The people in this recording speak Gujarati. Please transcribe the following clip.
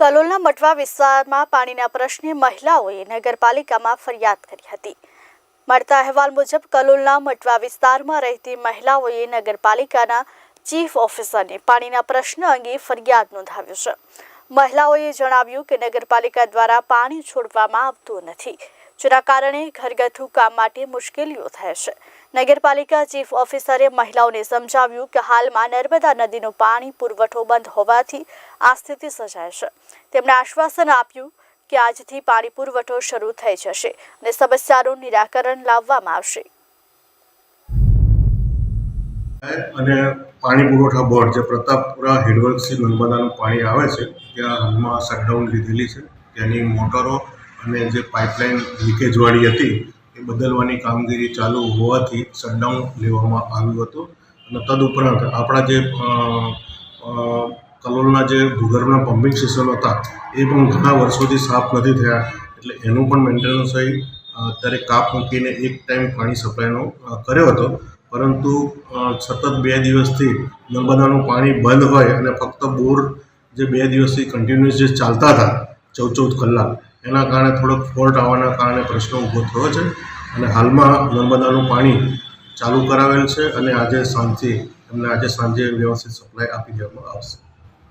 કલોલના મટવા વિસ્તારમાં પાણીના પ્રશ્ને મહિલાઓએ નગરપાલિકામાં ફરિયાદ કરી હતી. મળતા અહેવાલ મુજબ કલોલના મટવા વિસ્તારમાં રહેતી મહિલાઓએ નગરપાલિકાના ચીફ ઓફિસરને પાણીના પ્રશ્ન અંગે ફરિયાદ નોંધાવ્યો છે. મહિલાઓએ જણાવ્યું કે નગરપાલિકા દ્વારા પાણી છોડવામાં આવતું નથી. જેના કારણે ઘરગથ્થુ કામ માટે મુશ્કેલીઓ થાય નગરપાલિકા ચીફ ઓફિસરે મહિલાઓને સમજાવ્યું કે હાલમાં નર્મદા નદીનું પાણી પુરવઠો બંધ હોવાથી આ સ્થિતિ સર્જાય તેમણે આશ્વાસન આપ્યું કે આજથી પાણી પુરવઠો શરૂ થઈ જશે અને સમસ્યાનું નિરાકરણ લાવવામાં આવશે. અને પાણી પુરવઠા બોર્ડ જે પ્રતાપપુરા હેડવર્કથી નર્મદાનું પાણી આવે છે, ત્યાં હાલમાં શટડાઉન લીધેલી છે. તેની મોટરો અને જે પાઇપલાઇન લીકેજવાળી હતી, એ બદલવાની કામગીરી ચાલુ હોવાથી શટડાઉન લેવામાં આવ્યું હતું. અને તદુપરાંત આપણા જે કલોલના જે ભૂગર્ભના પમ્પિંગ સ્ટેશનો હતા, એ પણ ઘણા વર્ષોથી સાફ નથી થયા. એટલે એનું પણ મેન્ટેનન્સ હોય અત્યારે કાપ મૂકીને એક ટાઈમ પાણી સપ્લાયનો કર્યો હતો. પરંતુ સતત બે દિવસથી નર્મદાનું પાણી બંધ હોય અને ફક્ત બોર જે બે દિવસથી કન્ટિન્યુઅસ જે ચાલતા હતા, ચૌદ ચૌદ કલાક એના કારણે થોડોક ફોલ્ટ આવવાના કારણે પ્રશ્ન ઊભો થયો છે અને હાલમાં નર્મદાનું પાણી ચાલુ કરાવેલ છે અને આજે સાંજથી એમને આજે સાંજે વ્યવસ્થિત સપ્લાય આપી દેવામાં આવશે.